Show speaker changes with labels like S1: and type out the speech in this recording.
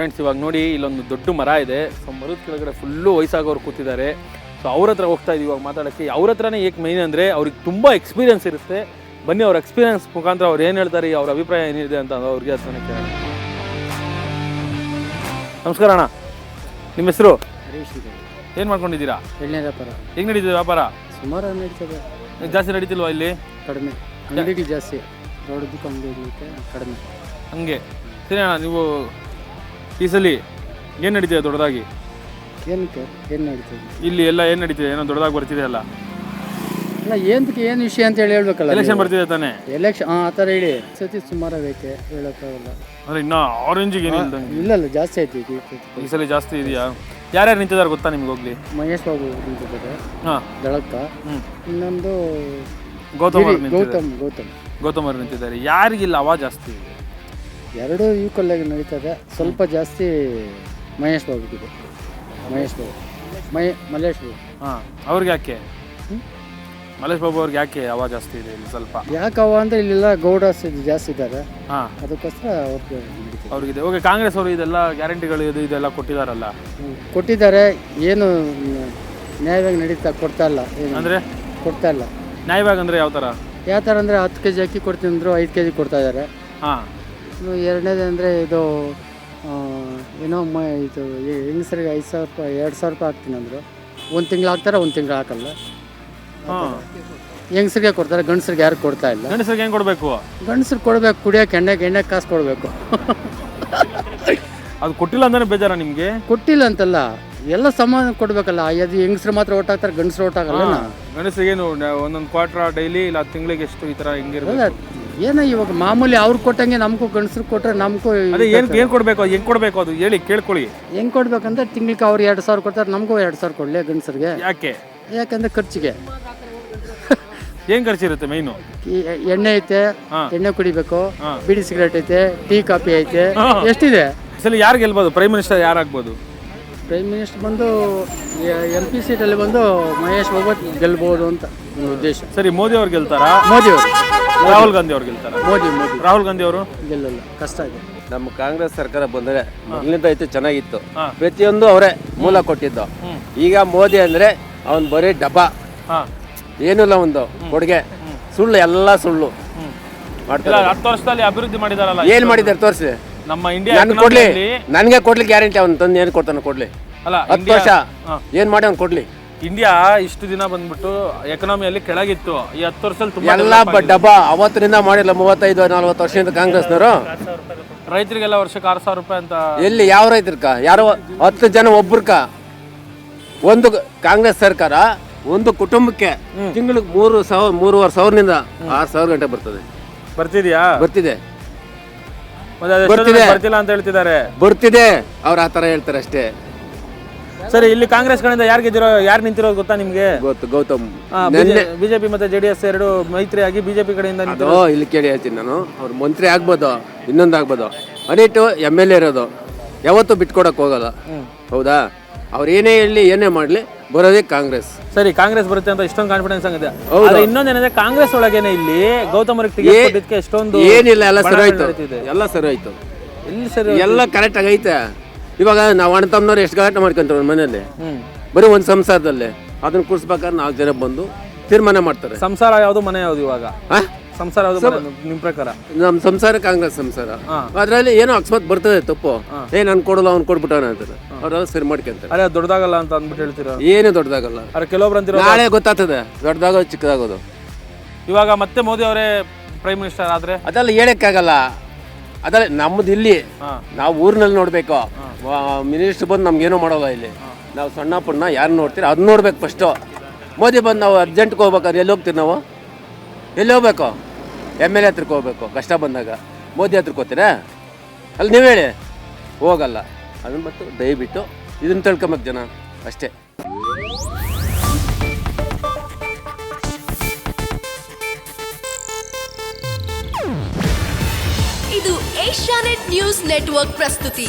S1: Friends ಇವಾಗ ನೋಡಿ ಇಲ್ಲೊಂದು ದೊಡ್ಡ ಮರ ಇದೆ. ಸೊ ಮರದ ಕೆಳಗಡೆ ಫುಲ್ಲು ವಯಸ್ಸಾಗೋರು ಕೂತಿದ್ದಾರೆ. ಸೊ ಅವ್ರ ಹತ್ರ ಹೋಗ್ತಾ ಇದ್ದೀವಿ ಇವಾಗ ಮಾತಾಡೋಕ್ಕೆ. ಅವ್ರ ಹತ್ರನೇ ಏಕೆ ಮೈನ್ ಅಂದರೆ ಅವ್ರಿಗೆ ತುಂಬ ಎಕ್ಸ್ಪೀರಿಯನ್ಸ್ ಇರುತ್ತೆ. ಬನ್ನಿ ಅವ್ರ ಎಕ್ಸ್ಪೀರಿಯನ್ಸ್ ಮುಖಾಂತರ ಅವ್ರು ಏನು ಹೇಳ್ತಾರೆ ಅವ್ರ ಅಭಿಪ್ರಾಯ ಏನಿದೆ ಅಂತ ಅವ್ರಿಗೆ ಹತ್ರನೇ ಕೇಳೋಣ. ನಮಸ್ಕಾರ ಅಣ್ಣ. ನಿಮ್ಮ ಹೆಸರು? ಏನು ಮಾಡ್ಕೊಂಡಿದ್ದೀರಾ?
S2: ಎಣ್ಣೆ ವ್ಯಾಪಾರ.
S1: ಹೆಂಗೆ ನಡೀತಿದೆ ವ್ಯಾಪಾರ?
S2: ಸುಮಾರು ನಡೀತದೆ.
S1: ಜಾಸ್ತಿ ನಡೀತಿಲ್ವಾ ಇಲ್ಲಿ?
S2: ಕಡಿಮೆ. ಜಾಸ್ತಿ. ಅಂಗಡಿಗಳಿಗೆ ಕಡಿಮೆ.
S1: ಹಂಗೆ. ಸರಿ ಅಣ್ಣ ನೀವು ಈ ಸಲ ಏನು ನಡೀತಿದೆ ದೊಡ್ಡದಾಗಿ?
S2: ಏನಕ್ಕೆ? ಏನು ನಡೀತದೆ?
S1: ಇಲ್ಲಿ ಎಲ್ಲ ಏನು ನಡೀತಿದೆ? ಏನೋ ದೊಡ್ಡದಾಗಿ ಬರ್ತಿದೆ ಅಲ್ಲ?
S2: ಅಲ್ಲ ಏನಕ್ಕೆ ಏನು ವಿಷಯ ಅಂತ ಹೇಳಿ ಹೇಳ್ಬೇಕಲ್ಲ
S1: ಎಲೆಕ್ಷನ್ ಬರ್ತಿದೆ ತಾನೇ?
S2: ಎಲೆಕ್ಷನ್ ಹಾಂ ಆ ಥರ ಹೇಳಿ. ಸತಿ ಸುಮಾರು ಬೇಕೇ ಹೇಳೋಕ್ಕಾಗಲ್ಲ?
S1: ಅಂದ್ರೆ ಇನ್ನ ಆರೆಂಜಿಗೆ ಏನಿಲ್ಲ
S2: ಇಲ್ಲ ಜಾಸ್ತಿ ಆಯ್ತು ಈಗ ಈ
S1: ಸಲ ಜಾಸ್ತಿ ಇದೆಯಾ? ಯಾರ್ಯಾರು ನಿಂತಿದ್ದಾರೆ ಗೊತ್ತಾ ನಿಮ್ಗೆ ಹೋಗ್ಲಿ?
S2: ಮಹೇಶ್ ಬಾಬು ನಿಂತಿದ್ದಾರೆ.
S1: ಹಾಂ.
S2: ದಳಕ್ಕ
S1: ಹ್ಞೂ
S2: ಇನ್ನೊಂದು
S1: ಗೌತಮ್
S2: ಗೌತಮ್ ಗೌತಮ್.
S1: ಗೌತಮ್ ಅವ್ರು ನಿಂತಿದ್ದಾರೆ. ಯಾರಿಗಿಲ್ಲ ಅವ ಜಾಸ್ತಿ. ಇದೆ
S2: ಎರಡು ಈಕ್ವಲ್ ನಡೀತದೆ. ಸ್ವಲ್ಪ ಜಾಸ್ತಿ ಮಹೇಶ್ ಬಾಬುಗಿದೆ ಮಹೇಶ್ ಬಾಬು. ಮಹೇ ಮಲ್ಲೇಶ್ ಬಾಬು.
S1: ಹಾಂ ಅವ್ರಿಗೆ ಯಾಕೆ? ಮಲ್ಲೇಶ್ ಬಾಬು ಅವ್ರಿಗೆ ಯಾಕೆ ಅವ ಜಾಸ್ತಿ ಇದೆ ಇಲ್ಲಿ ಸ್ವಲ್ಪ?
S2: ಯಾಕವ ಅಂದ್ರೆ ಇಲ್ಲೆಲ್ಲ ಗೌಡಸ್ ಇದು ಜಾಸ್ತಿ ಇದ್ದಾರೆ.
S1: ಹಾಂ.
S2: ಅದಕ್ಕೋಸ್ಕರ ಅವ್ರಿಗೆ ನಡೀತದೆ.
S1: ಅವ್ರಿಗಿದೆ. ಓಕೆ ಕಾಂಗ್ರೆಸ್ ಅವರು ಇದೆಲ್ಲ ಗ್ಯಾರಂಟಿಗಳು ಇದು ಇದೆಲ್ಲ ಕೊಟ್ಟಿದಾರಲ್ಲ?
S2: ಹ್ಮ್. ಕೊಟ್ಟಿದ್ದಾರೆ. ಏನು ಮ್, ನ್ಯಾಯವಾಗಿ ನಡೀತಾ ಕೊಡ್ತಾ ಇಲ್ಲ. ಏನು
S1: ಅಂದರೆ?
S2: ಕೊಡ್ತಾ ಇಲ್ಲ.
S1: ನ್ಯಾಯವಾಗಿ ಅಂದರೆ ಯಾವ ಥರ
S2: ಯಾವ ಥರ ಅಂದರೆ ಹತ್ತು ಕೆ ಜಿ ಅಕ್ಕಿ ಕೊಡ್ತೀನಿ ಅಂದರು ಐದು ಕೆ ಜಿ ಕೊಡ್ತಾ ಇದ್ದಾರೆ.
S1: ಹಾಂ.
S2: ಇನ್ನು ಎರಡನೇದು ಅಂದರೆ ಇದು ಏನೋ ಮ ಇದು ಹೆಂಗಸರಿಗೆ ಐದು ಸಾವಿರ ರೂಪಾಯಿ ಎರಡು ಸಾವಿರ ರೂಪಾಯಿ ಹಾಕ್ತೀನಿ ಅಂದರು. ಒಂದು ತಿಂಗಳು ಹಾಕ್ತಾರೆ ಒಂದು ತಿಂಗಳು ಹಾಕಲ್ಲ.
S1: ಹಾಂ.
S2: ಹೆಂಗಸರಿಗೆ ಕೊಡ್ತಾರೆ ಗಂಡಸ್ರಿಗೆ ಯಾರು ಕೊಡ್ತಾ ಇಲ್ಲ.
S1: ಗಂಡಸ್ರಿಗೆ ಹೆಂಗೆ ಕೊಡಬೇಕು?
S2: ಗಂಡಸ್ರಿಗೆ ಕೊಡಬೇಕು ಕುಡಿಯೋಕೆ ಎಣ್ಣೆಗೆ ಎಣ್ಣೆ ಕಾಸು ಕೊಡಬೇಕು.
S1: ಅದು ಕೊಟ್ಟಿಲ್ಲ ಅಂದ್ರೆ ಬೇಜಾರ ನಿಮಗೆ?
S2: ಕೊಟ್ಟಿಲ್ಲ ಅಂತಲ್ಲ ಎಲ್ಲ ಸಮಾನ ಕೊಡಬೇಕಲ್ಲ. ಅದು ಹೆಂಗಸ್ರು ಮಾತ್ರ ಓಟ್ ಹಾಕ್ತಾರೆ ಗಂಡಸ್ರು ಓಟ್ ಹಾಕಲ್ಲ
S1: ಏನು ಒಂದೊಂದು ಕ್ವಾರ್ಟರ್ ಡೈಲಿ ಇಲ್ಲ ತಿಂಗಳಿಗೆ ಎಷ್ಟು ಈ ಥರ ಹೆಂಗಿರ್ಬೇಕು
S2: ಅಲ್ಲ ಏನೋ ಇವಾಗ ಮಾಮೂಲಿ ಅವ್ರು ಕೊಟ್ಟಂಗೆ ನಮಗೂ ಗಂಡಸ್ರು ಕೊಟ್ಟರೆ ನಮಗೂ
S1: ಅದೇ ಏನು ಏನು ಕೊಡಬೇಕು? ಅದು ಹೆಂಗೆ ಕೊಡಬೇಕು ಅದು? ಹೇಳಿ ಕೇಳ್ಕೊಳ್ಳಿ.
S2: ಹೆಂಗ್ ಕೊಡ್ಬೇಕಂದ್ರೆ ತಿಂಗ್ಳಿಗೆ ಅವ್ರು ಎರಡು ಸಾವಿರ ಕೊಡ್ತಾರೆ ನಮಗೂ ಎರಡು ಸಾವಿರ ಕೊಡಲಿ ಗಂಡಸರಿಗೆ.
S1: ಯಾಕೆ?
S2: ಯಾಕಂದ್ರೆ ಖರ್ಚಿಗೆ.
S1: ಏನು ಖರ್ಚಿರುತ್ತೆ ಮೈನು
S2: ಈ ಎಣ್ಣೆ ಐತೆ
S1: ಹಾ.
S2: ಎಣ್ಣೆ ಕುಡಿಬೇಕು
S1: ಬಿಡಿ
S2: ಬೀಡಿ ಸಿಗರೇಟ್ ಐತೆ ಟೀ ಕಾಫಿ ಐತೆ
S1: ಹಾ.
S2: ಎಷ್ಟಿದೆ?
S1: ಸಲ ಯಾರು ಗೆಲ್ಬೋದು? ಪ್ರೈಮ್ ಮಿನಿಸ್ಟರ್ ಯಾರಾಗ್ಬೋದು
S2: ಪ್ರೈಮ್ ಮಿನಿಸ್ಟರ್ ಬಂದು ಎಂ ಪಿ ಸೀಟಲ್ಲಿ ಬಂದು ಮಹೇಶ್ ಭಗವತ್ ಗೆಲ್ಬೋದು ಅಂತ. ಉದ್ದೇಶ?
S1: ಸರಿ ಮೋದಿ ಅವ್ರು ಗೆಲ್ತಾರಾ?
S2: ಮೋದಿ ಅವರು.
S1: ರಾಹುಲ್ ಗಾಂಧಿ ಅವ್ರು ಗೆಲ್ತಾರ?
S2: ಮೋದಿ ಮೋದಿ.
S1: ರಾಹುಲ್ ಗಾಂಧಿ ಅವರು?
S2: ಗೆಲ್ಲಲ್ಲ ಕಷ್ಟ ಇದೆ.
S3: ನಮ್ಮ ಕಾಂಗ್ರೆಸ್ ಸರ್ಕಾರ ಬಂದರೆ ಮೊದಲಿಂದ ಐತೆ ಚೆನ್ನಾಗಿತ್ತು.
S1: ಹಾ.
S3: ಪ್ರತಿಯೊಂದು ಅವರೇ ಮೂಲ ಕೊಟ್ಟಿದ್ದು. ಈಗ ಮೋದಿ ಅಂದ್ರೆ ಅವನ್ ಬರೀ ಡಬ್ಬ.
S1: ಹಾಂ.
S3: ಏನಿಲ್ಲ ಒಂದು ಕೊಡುಗೆ. ಸುಳ್ಳು ಎಲ್ಲ ಸುಳ್ಳು.
S1: ಇಲ್ಲ
S3: ಮಾಡ್ತಾರೆ.
S1: ಹತ್ತು ವರ್ಷದಲ್ಲಿ ಅಭಿವೃದ್ಧಿ ಮಾಡಿದಾರಲ್ಲ
S3: ಏನ್ ಮಾಡಿದ್ದಾರೆ ತೋರಿಸಿ.
S1: ನಮ್ಮ ಇಂಡಿಯಾ
S3: ನನ್ ಕೊಡ್ಲಿ.
S1: economy-ಯಲ್ಲಿ-
S3: ನನ್ಗೆ ಕೊಡ್ಲಿ ಗ್ಯಾರಂಟಿ ಅವ್ನು ತಂದು ಏನ್ ಕೊಡ್ತಾನೆ ಕೊಡ್ಲಿ.
S1: ಅಲ್ಲ
S3: ಹತ್ತು
S1: ಇಂಡಿಯಾ
S3: ವರ್ಷ.
S1: ಹಾ.
S3: ಏನ್ ಮಾಡಿ ಅವ್ನು ಕೊಡ್ಲಿ.
S1: ಇಂಡಿಯಾ ಇಷ್ಟು ದಿನ ಬಂದ್ಬಿಟ್ಟು ಎಕನಾಮಿಯಲ್ಲಿ ಕೆಳಗಿತ್ತು. ಈ ಹತ್ತು ವರ್ಷದಲ್ಲಿ ತುಂಬಾ
S3: ಎಲ್ಲ ಡಬ್ಬ ಅವತ್ತರಿಂದ ಮಾಡಿಲ್ಲ ಮೂವತ್ತೈದು ನಲ್ವತ್ತು ವರ್ಷದಿಂದ ಕಾಂಗ್ರೆಸ್ನವರು.
S1: ರೈತರಿಗೆಲ್ಲ ವರ್ಷಕ್ಕೆ ಆರು ಸಾವಿರ ರೂಪಾಯಿ ಅಂತ
S3: ಎಲ್ಲಿ ಯಾವ ರೈತರ್ಕ ಯಾರು ಹತ್ತು ಜನ ಒಬ್ರಕ ಒಂದು ಕಾಂಗ್ರೆಸ್ ಸರ್ಕಾರ ಒಂದು ಕುಟುಂಬಕ್ಕೆ ತಿಂಗಳಿಗೆ ಮೂರು ಸಾವಿರ ಮೂರುವರೆ ಸಾವಿರದಿಂದ ಆರು ಸಾವಿರ ಗಂಟೆ ಬರ್ತದೆ.
S1: ಬರ್ತಿದ್ಯಾ?
S3: ಬರ್ತಿದೆ.
S1: ಮತ್ತೆ ಅದೆಷ್ಟೋ ಜನ
S3: ಬರ್ತಿದೆ.
S1: ಬರ್ತಿಲ್ಲ ಅಂತ ಹೇಳ್ತಿದ್ದಾರೆ.
S3: ಬರ್ತಿದೆ. ಅವ್ರು ಆ ಥರ ಹೇಳ್ತಾರೆ ಅಷ್ಟೇ.
S1: ಸರಿ ಇಲ್ಲಿ ಕಾಂಗ್ರೆಸ್ ಕಡೆಯಿಂದ ಯಾರು ಗೆದ್ದಿರೋ ಯಾರು ನಿಂತಿರೋದು ಗೊತ್ತಾ ನಿಮಗೆ?
S3: ಗೊತ್ತು ಗೌತಮ್.
S1: ಬಿ ಜೆ ಬಿಜೆಪಿ ಮತ್ತೆ ಜೆಡಿಎಸ್ ಎರಡು ಮೈತ್ರಿ ಆಗಿ ಬಿಜೆಪಿ ಕಡೆಯಿಂದ
S3: ಇಲ್ಲಿ ಕೇಳಿ ಹೇಳ್ತೀನಿ ನಾನು. ಅವ್ರು ಮಂತ್ರಿ ಆಗ್ಬೋದು ಇನ್ನೊಂದು ಆಗ್ಬೋದು. ಅನಿಟ್ಟು ಎಂ ಎಲ್ ಎ ಇರೋದು. ಯಾವತ್ತೂ ಬಿಟ್ಕೊಡಕ್ಕೆ ಹೋಗಲ್ಲ. ಹೌದಾ? ಅವ್ರು ಏನೇ ಹೇಳಿ ಏನೇ ಮಾಡಲಿ ಬರೋದೇ ಕಾಂಗ್ರೆಸ್.
S1: ಸರಿ ಕಾಂಗ್ರೆಸ್ ಬರುತ್ತೆ ಅಂತ ಇಷ್ಟೊಂದು ಕಾನ್ಫಿಡೆನ್ಸ್ ಆಗಿದೆ ಇನ್ನೊಂದೇನಂದ್ರೆ ಕಾಂಗ್ರೆಸ್ ಒಳಗೇನೆ ಇಲ್ಲಿ ಗೌತಮ್ ಎಷ್ಟೊಂದು
S3: ಏನಿಲ್ಲ ಎಲ್ಲ ಸರಿ
S1: ಆಯ್ತು
S3: ಎಲ್ಲ ಸರಿ ಆಯ್ತು
S1: ಎಲ್ಲಿ ಸರಿ
S3: ಎಲ್ಲ ಕರೆಕ್ಟ್ ಆಗೈತೆ. ಇವಾಗ ನಾವು ಅಣ್ಣ ತಮ್ಮನವ್ರು ಎಷ್ಟು ಗಲಾಟೆ ಮಾಡ್ಕೊಂತಾರೆ ಮನೆಯಲ್ಲಿ? ಬರೀ ಒಂದು ಸಂಸಾರದಲ್ಲಿ. ಅದನ್ನ ಕೂರ್ಸ್ಬೇಕಾದ್ರೆ ನಾಲ್ಕು ಜನ ಬಂದು ತೀರ್ಮಾನ ಮಾಡ್ತಾರೆ.
S1: ಸಂಸಾರ ಯಾವ್ದು ಮನೆ ಯಾವ್ದು ಇವಾಗ?
S3: ಆ?
S1: ಸಂಸಾರ ಯಾವ್ದು ಮನೆ ನಿಮ್ ಪ್ರಕಾರ?
S3: ನಮ್ಮ ಸಂಸಾರ ಕಾಂಗ್ರೆಸ್ ಸಂಸಾರ. ಅದರಲ್ಲಿ ಏನೋ ಅಕಸ್ಮಾತ್ ಬರ್ತದೆ ತಪ್ಪು. ಏ ನಾನು ಕೊಡಲ್ಲ ಅವ್ನು ಕೊಟ್ಬಿಟ್ಟವನ ಅಂತಾರೆ. ಅವ್ರೆಲ್ಲ ಸರಿ ಮಾಡ್ಕೊಂತಾರೆ.
S1: ಅರೆ ದೊಡ್ಡದಾಗಲ್ಲ ಅಂತ ಅಂದ್ಬಿಟ್ಟು ಹೇಳ್ತೀರಾ?
S3: ಏನು ದೊಡ್ಡದಾಗಲ್ಲ.
S1: ಅರೆ ಕೆಲವೊಬ್ರು ಅಂತಿರೋ
S3: ನಾಳೆ ಗೊತ್ತಾಗ್ತದೆ. ದೊಡ್ಡದಾಗೋದು ಚಿಕ್ಕದಾಗೋದು.
S1: ಇವಾಗ ಮತ್ತೆ ಮೋದಿ ಅವರೇ ಪ್ರೈಮ್ ಮಿನಿಸ್ಟರ್ ಆದ್ರೆ?
S3: ಅದೆಲ್ಲ ಹೇಳಕ್ಕಾಗಲ್ಲ. ಅದಲ್ಲ ನಮ್ಮದು ಇಲ್ಲಿ. ನಾವು ಊರಿನಲ್ಲಿ ನೋಡ್ಬೇಕು. ಮಿನಿಸ್ಟರ್ ಬಂದು ನಮ್ಗೇನು ಮಾಡೋಲ್ಲ ಇಲ್ಲಿ. ನಾವು ಸಣ್ಣ ಪುಣ್ಣ, ಯಾರು ನೋಡ್ತೀರಿ, ಅದು ನೋಡ್ಬೇಕು ಫಸ್ಟು ಮೋದಿ ಬಂದು ನಾವು ಅರ್ಜೆಂಟ್ಗೆ ಹೋಗ್ಬೇಕಾದ್ರೆ ಎಲ್ಲಿ ಹೋಗ್ತೀವಿ ನಾವು? ಎಲ್ಲಿ ಹೋಗ್ಬೇಕು? ಎಂ ಎಲ್ ಎ ಹತ್ರಕ್ಕೆ ಹೋಗ್ಬೇಕು, ಕಷ್ಟ ಬಂದಾಗ. ಮೋದಿ ಹತ್ರಕ್ಕೆ ಹೋಗ್ತೀರಾ? ಅಲ್ಲಿ ನೀವು ಹೇಳಿ. ಹೋಗಲ್ಲ. ಅದನ್ನ ಮತ್ತು ದಯವಿಟ್ಟು ಇದನ್ನು ತಿಳ್ಕೊಬೇಕು ಜನ, ಅಷ್ಟೇ.
S4: ಇದು ಏಷ್ಯಾನೆಟ್ ನ್ಯೂಸ್ ನೆಟ್ವರ್ಕ್ ಪ್ರಸ್ತುತಿ.